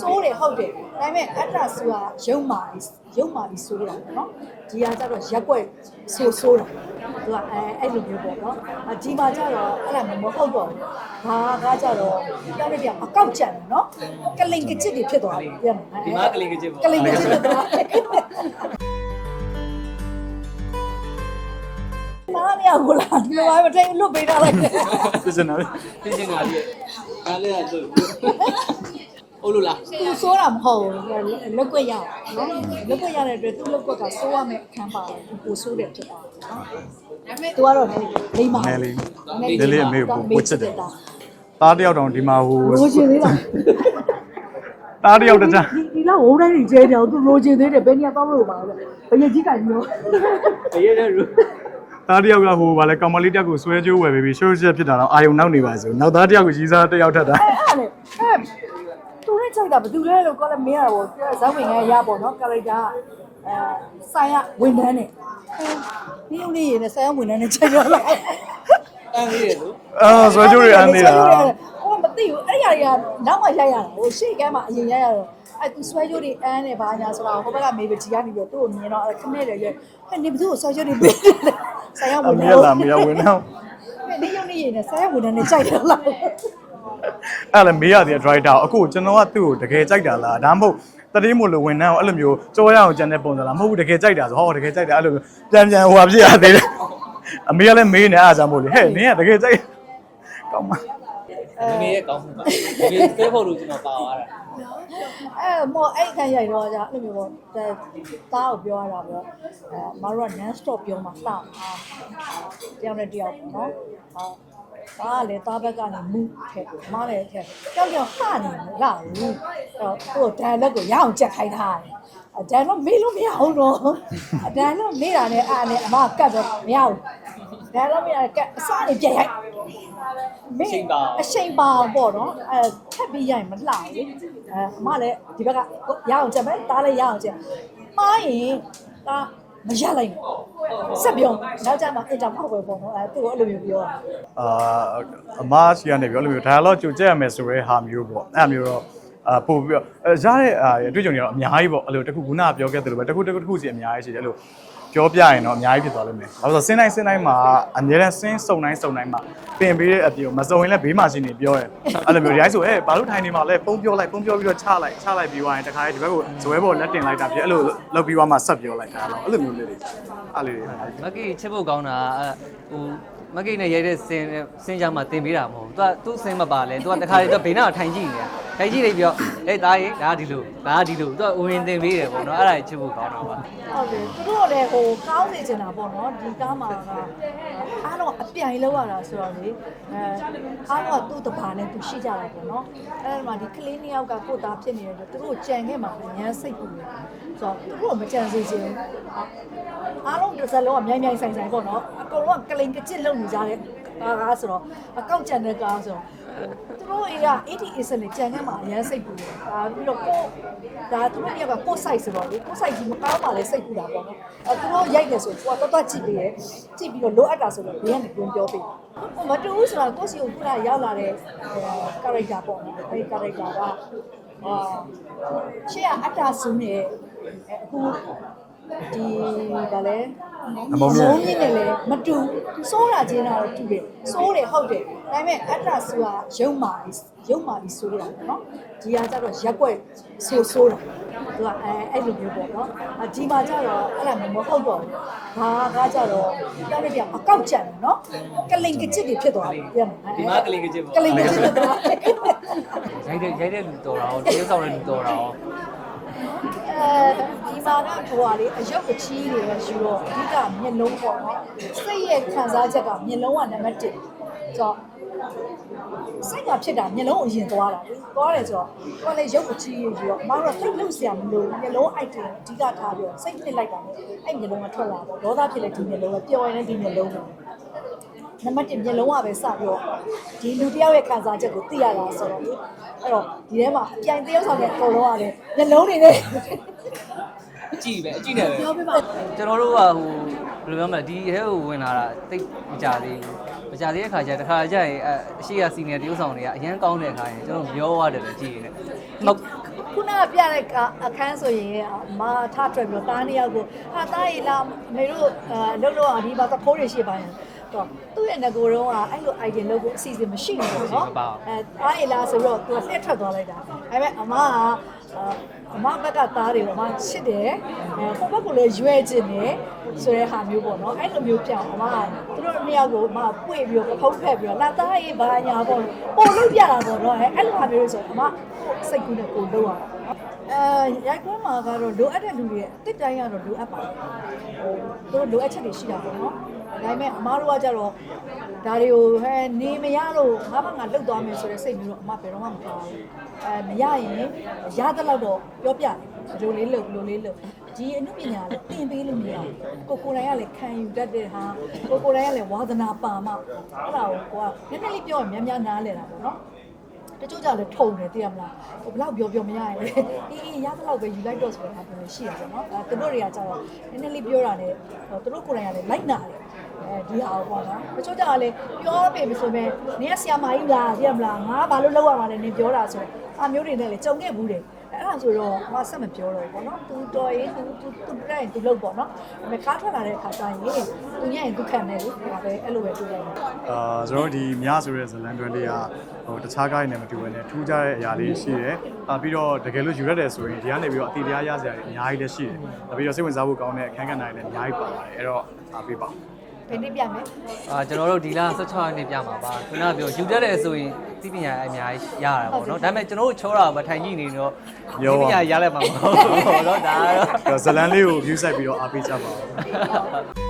စိုးတယ်ဟုတ်တယ်ဒါပေမဲ့အတ္တဆိုတာရုပ်မာပြီးရုပ်မာပြီးစိုးတာပေါ့နော်ဒီကကြတော့ရက်ွက်ဆိုးစိုးတာသူကအဲအဲ့လိုမျိုးပေါ့နော်အဒီမှာကြတော့အဲ့ဒါမဟုတ်တော့ဘူးဘာကကြတော့ပြောင်းနေပြအကောက်ကြံတယ်နော်ကလင်ကချစ်တွေဖြစ်သွားတယ်ပြန်ဒီမှာကလင်ကချစ်ပေါ့ကလင်ကချစ်ဖြစ်သွားတယ်မားမရဘူးလားဒီလိုမှမထိုင်လွတ်ပေးထားလိုက်တယ်ပြစနာလေးပြင်းချင်တာပြည့်အားလေးကလို့ ဟုတ်လို့လားသူစိုးတာမဟုတ်ဘူးလက်ွက်ရအောင်နော်လက်ွက်ရတဲ့အတွက်သူ့လက်ွက်ကစိုးရမယ်အခန်းပါတယ်သူကိုစိုးတယ်ဖြစ်သွားတယ်နော်ဒါပေမဲ့ तू ကတော့လိမ့်ပါနဲလေးလေးလေးအမေကိုဝှစ်ချစ်တယ်တာသားတယောက်တောင်ဒီမှာဟိုလိုချင်သေးလားသားတယောက်တခြားဒီဒီလောက်ဝုန်းတိုင်းကြီးကျဲတယ်သူလိုချင်သေးတယ်ဘယ်နေရာသွားလို့ပါလဲဘယ်ရကြီးကကြီးရောအရေးတဲ့ရူသားတယောက်ကဟိုဗာလဲကောင်မလေးတက်ကိုဆွဲကြိုးဝယ်ပြီးရှိုးချက်ဖြစ်တာတော့အာယုံနောက်နေပါဆိုနောက်သားတယောက်ကိုကြီးစားတယောက်ထက်တာအဲ့အဲ့ လေအဲ့သူနဲ့ချိန်တာဘယ်သူလဲလို့ကောလည်းမင်းရတော့ဇောင်းဝင်ငယ်ရပေါ့နော်ကာလိုက်တာအဲဆိုင်ရဝန်ထမ်းနဲ့ဒီဦးလေးရနဲ့ဆိုင်ရဝန်ထမ်းနဲ့ချိန်ရလိုက်အန်းလေးရလို့အာဆွဲကြိုးတွေအမ်းနေတာဟိုမသိဘူးအဲ့ဒီအရာတွေကနောက်မှရိုက်ရတာဟိုရှေ့ကမ်းမှာအရင်ရိုက်ရတော့အဲ့သူဆွဲကြိုးတွေအမ်းနေပါညာဆိုတော့ဟိုဘက်ကမေဘကြီးကနေပြီးတော့သူ့ကိုမြင်တော့အဲ့ခမဲ့တယ်ရွဟဲ့နေဘသူ့ကိုဆွဲကြိုးတွေပေးတယ်ဆိုင်ရအဝန်မေထမ်းလာမေရဝင်တော့ဒီရုံနေရနေဆိုင်ရဝန်ထမ်းနဲ့ကြိုက်တယ်လား အဲ့လည်းမေးရတဲ့ driver အခုကျွန်တော်ကသူ့ကိုတကယ်ကြိုက်တာလားဒါမှမဟုတ်တတိမို့လို့ဝင်နှမ်းအောင်အဲ့လိုမျိုးကြောရအောင်ကြံတဲ့ပုံစံလားမဟုတ်ဘူးတကယ်ကြိုက်တာဆိုဟောတကယ်ကြိုက်တာအဲ့လိုပြန်ပြန်ဟိုဟာပြရသေးတယ်အမေကလည်းမေးနေအားကြောင့်မို့လေဟဲ့နင်ကတကယ်ကြိုက်ကောင်းပါဒီနေ့ရဲ့ကောင်းမှုပါဒီဖဲဖို့လို့ကျွန်တော်ပါသွားတာအဲ့မော်အဲ့ခန်းရိုက်တော့じゃအဲ့လိုမျိုးပေါ့တားကိုပြောရတာပေါ့အဲမတို့က non stop ပြောမှလှအောင်တယောက်နဲ့တယောက်ပေါ့နော်ဟာ ဒါကလည်းတားဘက်ကနေမူထက်မားလည်းထက်ကြောက်ကြောက်ဟာနေမလားဘူးအဲ့တော့သူ့ dialogue ကိုရအောင်ကြက်ခိုင်းထားတယ်အဒန်တော့မေးလို့မရဘူးတော့အဒန်တော့မေးတာနဲ့အားနဲ့အမကတ်တော့မရဘူးဒါတော့မေးတာကတ်အစားနေပြက်ရိုက်အချိန်ပါပေါ့နော်အဲထပ်ပြီးရရင်မလှဘူးလေအဲအမလည်းဒီဘက်ကရအောင်ကြက်မယ်တားလည်းရအောင်ကြက်မှားရင်ဒါ မရလိုက်ဘူးဆက်ပြောနောက်ကြမှာအင်တာဖောက်ပဲပေါ့နော်အဲသူ့ကိုအဲ့လိုမျိုးပြောတာအာအမားစီကနေပြောလို့မျိုး dialogue ကြိုကြက်ရမယ်ဆိုရဲဟာမျိုးပေါ့အဲ့မျိုးတော့အာပို့ပြီးတော့အဲရတဲ့အာအတွေ့အကြုံတွေတော့အများကြီးပေါ့အဲ့လိုတစ်ခုခုနကပြောခဲ့သလိုပဲတစ်ခုတစ်ခုတစ်ခုစီအများကြီးရှိတယ်အဲ့လို ပြောပြရင်တော့အများကြီးဖြစ်သွားလိမ့်မယ်။ဘာလို့လဲဆိုတော့စင်းတိုင်းစင်းတိုင်းမှာအများနဲ့စင်းစုံတိုင်းစုံတိုင်းမှာပင်ပေးတဲ့အပြင်မစုံရင်လည်းဘေးမှာရှိနေပြောရဲ။အဲ့လိုမျိုးရိုက်ဆိုအဲဘာလို့ထိုင်နေမှာလဲပုံပြောလိုက်ပုံပြောပြီးတော့ချလိုက်ချလိုက်ပြီးသွားရင်တခါလေဒီဘက်ကိုဇွဲပေါ်လက်တင်လိုက်တာပြအဲ့လိုလောက်ပြီးသွားမှဆက်ပြောလိုက်တာတော့အဲ့လိုမျိုးလေးတွေအဲ့လိုတွေမက်ကီချစ်ဖို့ကောင်းတာဟိုမက်ကီနဲ့ရိုက်တဲ့စင်စင်ကြမှာတင်ပေးတာမဟုတ်ဘူးသူကသူ့စင်မပါလဲသူကတခါလေသူဘေးနားထိုင်ကြည့်နေတာထိုင်ကြည့်လိုက်ပြီးတော့အေးသားရေဒါကဒီလိုဒါကဒီလိုသူကဝင်တင်ပေးတယ်ပေါ့နော်အဲ့ဒါချစ်ဖို့ကောင်းတာပါဟုတ်တယ်သူတို့လည်းဟိုကောင်းနေချင်တာပေါ့နော်ဒီကားမှာကအားလုံးအပြိုင်လောက်ရတာဆိုတော့လေအဲအားလုံးကသူ့တဘာနဲ့သူရှိကြတာပေါ့နော်အဲ့ဒီမှာဒီကလေးနှစ်ယောက်ကကိုယ်သားဖြစ်နေတယ်သူတို့ကြံခဲ့မှာအញ្ញမ်းစိတ်ပူတယ်ဆိုတော့သူတို့မကြံစေချင်ဘူးအားလုံးတစ်စက်လုံးကမြိုင်မြိုင်ဆိုင်ဆိုင်ပေါ့နော်အကုန်လုံးကကလိန်ကကြစ်လုံနေကြတဲ့ကားကားဆိုတော့အကောက်ကြံတဲ့ကားဆိုတော့ သူတို့အေးက 80 80နဲ့ကြံခဲ့မှာအញ្ញမ်းစိတ်ပူတယ်ဒါပြီးတော့ကိုဒါသူတို့ယောက်ကကို site ဆိုတော့လေကို site ကြီးမကောင်းပါလေစိတ်ပူတာပေါ့နော်အဲသူတို့ရိုက်တယ်ဆိုကိုကတော်တော်ကြည့်ပေးတယ်ကြည့်ပြီးတော့လိုအပ်တာဆိုတော့ဘေးကနေပြန်ပြောပေးမတူဘူးဆိုတော့ကိုစီကိုခုနရောက်လာတဲ့ character ပေါ့နော်အဲဒီ character ကအာရှေ့ကအတ္တဆုနဲ့အခု ဒီဗာလဲအမုန်းမြတ်မြင့်နဲ့လည်းမတူစိုးတာချင်းတော့တူတယ်စိုးတယ်ဟုတ်တယ်ဒါပေမဲ့အတ္တဆုကရုပ်မာပြီးရုပ်မာပြီးစိုးတာပေါ့နော်ဒီကကြတော့ရက်ွက်ဆိုးစိုးတာသူကအဲအဲ့လိုမျိုးပေါ့နော်အဒီမှာကြတော့အဲ့လိုမဟုတ်တော့ဘူးဘာကကြတော့ပြောင်းနေပြအကောက်ကြံတယ်နော်ကလင်ကချစ်တွေဖြစ်သွားတယ်ပြန်ဒီမှာကလင်ကချစ်ပေါ့ကလင်ကချစ်ဖြစ်သွားတယ်ရိုက်တဲ့ရိုက်တဲ့လူတော်တာရောတရုပ်ဆောင်တဲ့လူတော်တာရော အဲဒီမှာကဟိုဟာလေအယုတ်အချီးတွေပဲယူတော့အဓိကမျက်လုံးပေါ့နော်စိတ်ရဲ့ခံစားချက်ကမျက်လုံးကနံပါတ်1ဆိုတော့စိတ်ကဖြစ်တာမျက်လုံးအရင်သွားတာလေသွားတယ်ဆိုတော့ဟိုလေရုပ်အချီးယူတော့အမတို့ကသိလို့ဆရာမလို့မျက်လုံး item အဓိကထားပြီးတော့စိတ်နှစ်လိုက်တာလေအဲ့မျက်လုံးကထွက်လာတော့ဒေါသဖြစ်တဲ့ဒီမျက်လုံးကပျော်ရင်လည်းဒီမျက်လုံးပဲ နံပါတ်1မျက်လုံးကပဲစပြီးတော့ဒီလူတစ်ယောက်ရဲ့ခံစားချက်ကိုသိရတာဆိုတော့လေအဲ့တော့ဒီထဲမှာအပြိုင်တယောက်ဆောင်တဲ့အကုန်လုံးကလည်းမျက်လုံးတွေနဲ့အကြည့်ပဲအကြည့်နဲ့ပဲပြောပြပါကျွန်တော်တို့ကဟိုဘယ်လိုပြောမလဲဒီဟဲကိုဝင်လာတာတိတ်မကြသေးဘူးမကြသေးတဲ့ခါကျတခါကျရင်အရှိရစီနီယာတရုပ်ဆောင်တွေကအရန်ကောင်းတဲ့ခါရင်ကျွန်တော်ပြောရတယ်လေကြည့်ရင်မခုနကပြတဲ့ကအခန်းဆိုရင်အမထထွက်ပြီးတော့တားနှစ်ယောက်ကိုဟာတားရီလာအမေတို့အလုပ်လုပ်အောင်ဒီမှာသခိုးတွေရှိပါရင် တော့သူ့ရဲ့ငကိုယ်တော့အဲ့လို idea လုပ်ဖို့အစီအစဉ်မရှိဘူးပေါ့နော်အဲတားရီလာဆိုတော့သူကလက်ထွက်သွားလိုက်တာဒါပေမဲ့အမကအမဘက်ကသားတွေကိုအမချစ်တယ်အဲဟိုဘက်ကလည်းရွယ်ချင်တယ်ဆိုတဲ့ဟာမျိုးပေါ့နော်အဲ့လိုမျိုးပြောင်းအမကသူတို့နှစ်ယောက်ကိုအမပွေပြီးတော့ဖုံးဖက်ပြီးတော့လာသားရေးဘာညာပေါ့ပို့လို့ပြတာပေါ့နော်အဲ့လိုဟာမျိုးဆိုအမစိတ်ကူးနဲ့ကိုလို့ရတာ အဲရိုက်ခွန်းမှာကတော့လိုအပ်တဲ့လူတွေအစ်တိုင်းကတော့လိုအပ်ပါတယ်ဟိုသူတို့လိုအပ်ချက်တွေရှိတာပေါ့နော်ဒါပေမဲ့အမားတို့ကကြတော့ဒါတွေကိုဟဲနေမရလို့ငါဘာငါလှုပ်သွားမယ်ဆိုတဲ့စိတ်မျိုးတော့အမဘယ်တော့မှမထားဘူးအဲမရရင်ရသလောက်တော့ပြောပြတယ်ဒီလိုလေးလှုပ်ဒီလိုလေးလှုပ်ဒီအမှုပညာလည်းသင်ပေးလို့မရဘူးကိုကိုယ်တိုင်ကလည်းခံယူတတ်တဲ့ဟာကိုကိုယ်တိုင်ကလည်းဝါသနာပါမှအဲ့ဒါကိုကိုကနည်းနည်းလေးပြောရင်များများနားလဲတာပေါ့နော် တချို့ကြလည်းထုံတယ်သိရမလားဟိုဘလောက်ပြောပြောမရရင်လေအေးအေးရသလောက်ပဲယူလိုက်တော့ဆိုတာပြောလို့ရှိရပါတော့အဲသူတို့တွေကကြတော့နည်းနည်းလေးပြောတာနဲ့သူတို့ကိုယ်တိုင်ကလည်းလိုက်နာတယ်အဲဒီဟာပေါ့နော်တချို့ကြလည်းပြောပေမဆိုမဲ့နင်ကဆီယာမာကြီးလားသိရမလားငါဘာလို့လောက်ရမှာလဲနင်ပြောတာဆိုအမျိုးတွေနဲ့လည်းကြုံခဲ့ဘူးတယ် အဲ့ဒါဆိုတော့မဆက်မပြောတော့ဘူးပေါ့နော်သူတော်ရေးသူသူသူပြရင်သူလုပ်ပေါ့နော်ဒါပေမဲ့ကားထွက်လာတဲ့အခါကျရင်သူညရင်သူခံတယ်လေဒါပဲအဲ့လိုပဲတွေ့လိုက်တယ်အာကျွန်တော်တို့ဒီမြဆိုတဲ့ဇလန်တွဲလေးကဟိုတခြားကားတွေနဲ့မတူဘဲနဲ့ထူးခြားတဲ့အရာလေးရှိတယ်။အာပြီးတော့တကယ်လို့ယူရတယ်ဆိုရင်ဒီကနေပြီးတော့အတီတရားရစရာတွေအများကြီးလည်းရှိတယ်။နောက်ပြီးတော့စိတ်ဝင်စားဖို့ကောင်းတဲ့အခန်းကဏ္ဍတွေလည်းအများကြီးပါပါတယ်။အဲ့တော့အားပေးပါဦး ဘယ်နေ့ပြမယ်အာကျွန်တော်တို့ဒီလ16ရက်နေ့ပြမှာပါခုနကပြောယူတတ်တယ်ဆိုရင်သိပညာအများကြီးရတာပေါ့နော်ဒါပေမဲ့ကျွန်တော်တို့ချောတာမထိုင်ကြည့်နေတော့ရောသိပါ ပညာရလိုက်မှာမဟုတ်ဘူးပေါ့နော်ဒါကတော့ ဇလန်လေးကို view ဆိုင်ပြီးတော့အားပေးကြပါဦး